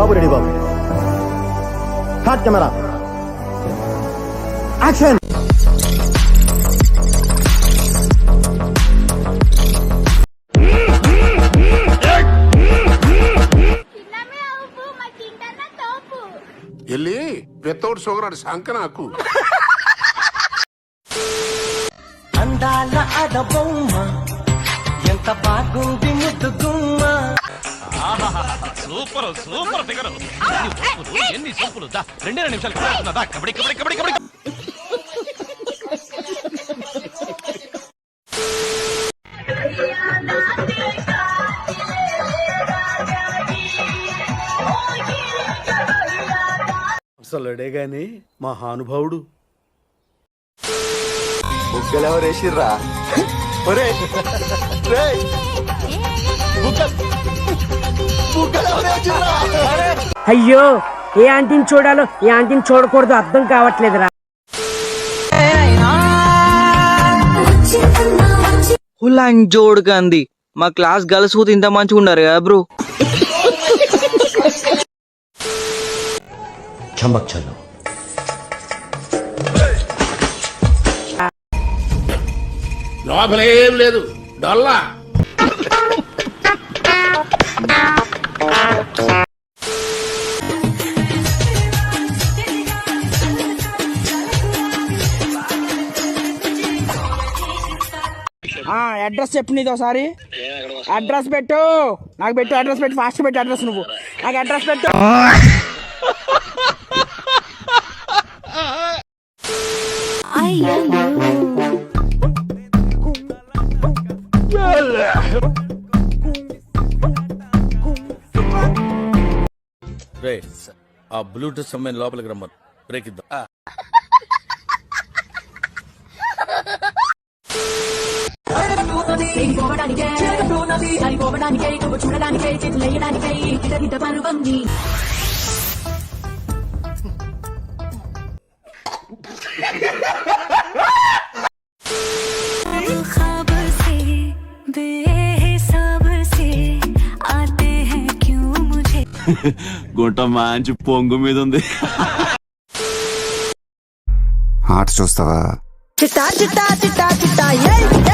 బాబు ready బాబు hot camera action చిన్నమ్మే ఉప్పు మా చింటన్న తోపు ఎల్లి వితౌట్ షుగర్ అని శంక నాకు అందాల అడబొమ్మ ఎంత బాగుంది ముద్దు గుమ్మ Super super figure. ఎన్ని సూపులు దా రెండే రెండు నిమిషాలు కబడి దా కబడి కబడి కబడి కబడి అసలుడే గాని మహానుభావుడు. బుగ్గలెవరేసిర్రా ఒరే బుగ్గలెవరేసిర్రా అయ్యో ఏ ఆంటీని చూడాలో ఏ ఆంటీని చూడకూడదు అర్థం కావట్లేదురా. హులాంగ్ జోడ్ కంది మా క్లాస్ గర్ల్స్ కూడా ఇంత మంచిగా ఉన్నారు కదా బ్రో. చంబక్ చల్లు లోపల ఏం లేదు. డొల్లా. అడ్రస్ చెప్పు నీతో ఒకసారి. అడ్రస్ పెట్టు. నాకు పెట్టు అడ్రస్ పెట్టు. ఫాస్ట్ పెట్టు అడ్రస్ నువ్వు. నాకు అడ్రస్ పెట్టు. ఆ బ్లూటూత్ సమయం లోపలికి రమ్మను. బ్రేక్ ఇద్దాం. నవ్వడానికై నువ్వు చూడడానికై చేతులు వేయడానికై కిటకిట గుంట మంచి పొంగు మీద ఉంది. ఆట చూస్తావా? చిట్టా చిట్టా చిట్టా చిట్టా.